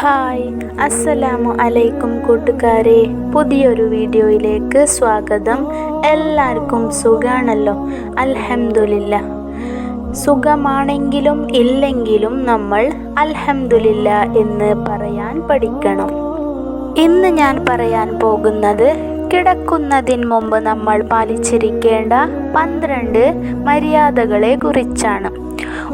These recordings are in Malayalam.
ഹായ് അസ്സലാമു അലൈക്കും കൂട്ടുകാരെ. പുതിയൊരു വീഡിയോയിലേക്ക് സ്വാഗതം. എല്ലാവർക്കും സുഖാണല്ലോ? അൽഹംദുലില്ല. സുഖമാണെങ്കിലും ഇല്ലെങ്കിലും നമ്മൾ അൽഹംദുലില്ല എന്ന് പറയാൻ പഠിക്കണം. ഇന്ന് ഞാൻ പറയാൻ പോകുന്നത് കിടക്കുന്നതിന് മുമ്പ് നമ്മൾ പാലിച്ചിരിക്കേണ്ട പന്ത്രണ്ട് മര്യാദകളെ കുറിച്ചാണ്.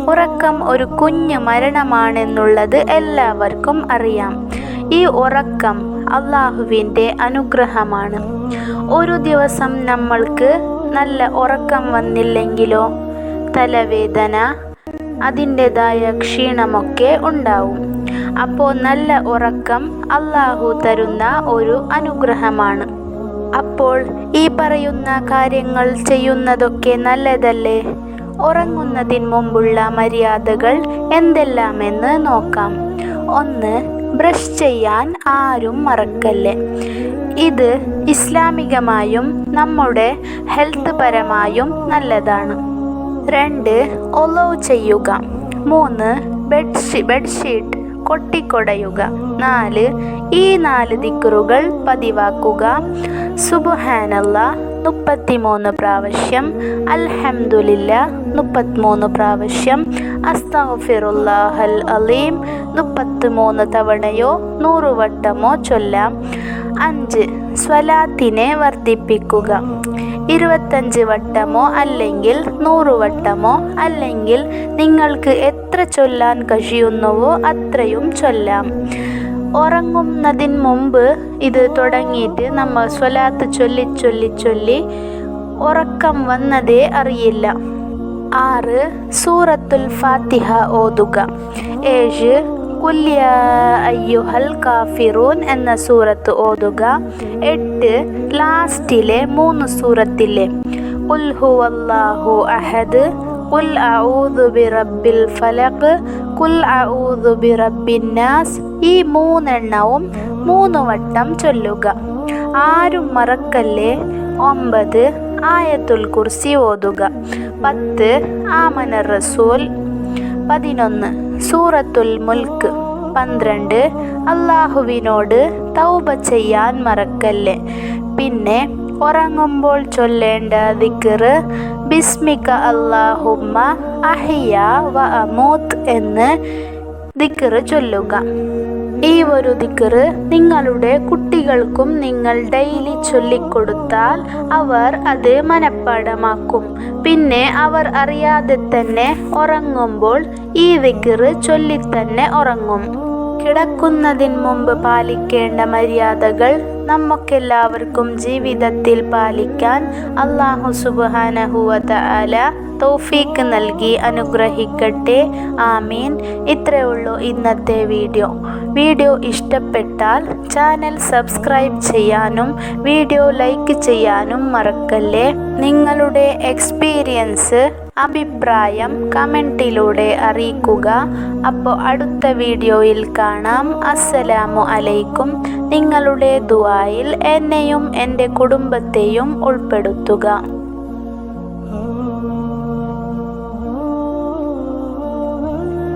ഉറക്കം ഒരു കുഞ്ഞു മരണമാണെന്നുള്ളത് എല്ലാവർക്കും അറിയാം. ഈ ഉറക്കം അള്ളാഹുവിന്റെ അനുഗ്രഹമാണ്. ഒരു ദിവസം നമ്മൾക്ക് നല്ല ഉറക്കം വന്നില്ലെങ്കിലോ? തലവേദന അതിന്റെതായ ക്ഷീണമൊക്കെ ഉണ്ടാവും. അപ്പോൾ നല്ല ഉറക്കം അള്ളാഹു തരുന്ന ഒരു അനുഗ്രഹമാണ്. അപ്പോൾ ഈ പറയുന്ന കാര്യങ്ങൾ ചെയ്യുന്നതൊക്കെ നല്ലതല്ലേ? ഉറങ്ങുന്നതിന് മുമ്പുള്ള മര്യാദകൾ എന്തെല്ലാമെന്ന് നോക്കാം. ഒന്ന് ബ്രഷ് ചെയ്യാൻ ആരും മറക്കല്ലേ? ഇത് ഇസ്ലാമികമായും നമ്മുടെ ഹെൽത്ത് പരമായും നല്ലതാണ്. രണ്ട് ഒലോ ചെയ്യുക. മൂന്ന് ബെഡ്ഷീ ബെഡ്ഷീറ്റ് കൊട്ടിക്കൊടയുക. നാല് ഈ നാല് ദിക്കറുകൾ പതിവാക്കുക. സുബുഹാനല്ല മുപ്പത്തിമൂന്ന് പ്രാവശ്യം. അൽഹംദുലില്ല മുപ്പത്തിമൂന്ന് പ്രാവശ്യം. അസ്തഫിറുല്ലാഹൽ അലീം മുപ്പത്തിമൂന്ന് തവണയോ നൂറ് വട്ടമോ ചൊല്ലാം. അഞ്ച് സ്വലാത്തിനെ വർദ്ധിപ്പിക്കുക. ഇരുപത്തഞ്ച് വട്ടമോ അല്ലെങ്കിൽ നൂറ് വട്ടമോ അല്ലെങ്കിൽ നിങ്ങൾക്ക് എത്ര ചൊല്ലാൻ കഴിയുന്നുവോ അത്രയും ചൊല്ലാം. ഉറങ്ങുന്നതിന് മുമ്പ് ഇത് തുടങ്ങിയിട്ട് നമ്മൾ സ്വലാത്ത് ചൊല്ലി ചൊല്ലി ചൊല്ലി ഉറക്കം വന്നതേ അറിയില്ല. ആറ് സൂറത്തുൽ ഫാത്തിഹ ഓതുക. ഏഴ് കുല്യ അയ്യുഹൽ കാഫിറൂൻ എന്ന സൂറത്ത് ഓതുക. എട്ട് ലാസ്റ്റിലെ മൂന്ന് സൂറത്തിലെ. ഉൽഹു അള്ളാഹു അഹദ് കുൽ അഊദു ബിറബ്ബിൽ ഫലഖ് കുൽ അഊദു ബിറബ്ബിൻ നാസ് ഈ മൂന്നെണ്ണവും മൂന്ന് വട്ടം ചൊല്ലുക. ആരും മറക്കല്ലേ? ഒമ്പത് ആയത്തുൽ കുർസി ഓതുക. പത്ത് ആമന റസൂൽ. പതിനൊന്ന് സൂറത്തുൽ മുൽക്ക്. പന്ത്രണ്ട് അള്ളാഹുവിനോട് തൗബ ചെയ്യാൻ മറക്കല്ലേ? പിന്നെ ഉറങ്ങുമ്പോൾ ചൊല്ലേണ്ട ദിക്കറ് ബിസ്മിക അള്ളാഹുമ്മ അഹിയ വ അമൂത്ത് എന്ന് ദിക്കറ് ചൊല്ലുക. ഈ ഒരു ദിക്കറ് നിങ്ങളുടെ കുട്ടികൾക്കും നിങ്ങൾ ഡെയിലി ചൊല്ലിക്കൊടുത്താൽ അവർ അത് മനഃപ്പാടമാക്കും. പിന്നെ അവർ അറിയാതെ തന്നെ ഉറങ്ങുമ്പോൾ ഈ ദിക്കറ് ചൊല്ലിത്തന്നെ ഉറങ്ങും. കിടക്കുന്നതിന് മുമ്പ് പാലിക്കേണ്ട മര്യാദകൾ നമുക്കെല്ലാവർക്കും ജീവിതത്തിൽ പാലിക്കാൻ അള്ളാഹു സുബാനഹുവത അല തൗഫീക്ക് നൽകി അനുഗ്രഹിക്കട്ടെ. ആമീൻ. ഇത്രേ ഉള്ളൂ ഇന്നത്തെ വീഡിയോ. വീഡിയോ ഇഷ്ടപ്പെട്ടാൽ ചാനൽ സബ്സ്ക്രൈബ് ചെയ്യാനും വീഡിയോ ലൈക്ക് ചെയ്യാനും മറക്കല്ലേ. നിങ്ങളുടെ എക്സ്പീരിയൻസ് അഭിപ്രായം കമന്റിലൂടെ അറിയിക്കുക. അപ്പോൾ അടുത്ത വീഡിയോയിൽ കാണാം. അസ്സലാമു അലൈക്കും. നിങ്ങളുടെ ദുആയിൽ എന്നെയും എന്റെ കുടുംബത്തെയും ഉൾപ്പെടുത്തുക.